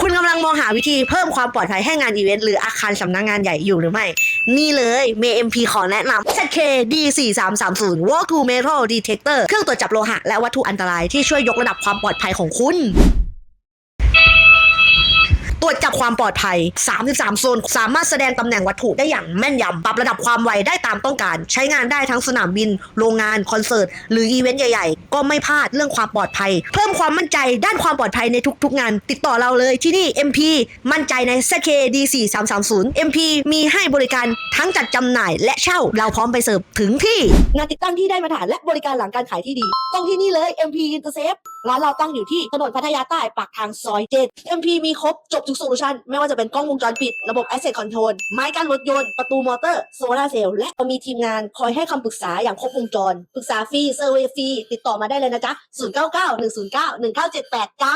คุณกำลังมองหาวิธีเพิ่มความปลอดภัยให้งานอีเวนต์หรืออาคารสำนักงานใหญ่อยู่หรือไม่ นี่เลยเมเอ็ม.พีขอแนะนำ ZK D4330 Walk to Metal Detector เครื่องตรวจจับโลหะและวัตถุอันตรายที่ช่วยยกระดับความปลอดภัยของคุณ ความปลอดภัย 33 โซน สามารถแสดงตำแหน่งวัตถุได้อย่างแม่นยำ ปรับระดับความไวได้ตามต้องการ ใช้งานได้ทั้งสนามบิน โรงงาน คอนเสิร์ต หรืออีเวนต์ใหญ่ๆ ก็ไม่พลาดเรื่องความปลอดภัย เพิ่มความมั่นใจด้านความปลอดภัยในทุกๆงาน ติดต่อเราเลยที่นี่ MP มั่นใจใน ZK D4330 MP มีให้บริการทั้งจัดจำหน่าย และเช่า เราพร้อมไปเสิร์ฟถึงที่ งานติดตั้งที่ได้มาตรฐานและบริการหลังการขายที่ดี ต้องที่นี่เลย MP Intersafe ร้านเราตั้งอยู่ที่ถนนพัทยาใต้ปากทางซอยเจ็ด MP มีครบจบทุกโซลูชันไม่ว่าจะเป็นกล้องวงจรปิด ระบบ Asset Control ไม้กั้นรถยนต์ ประตูมอเตอร์โซลาเซลล์และมีทีมงานคอยให้คำปรึกษาอย่างครบวงจร ปรึกษาฟรีเซอร์เวย์ฟรีติดต่อมาได้เลยนะจ๊ะ 099 109 1978จ้า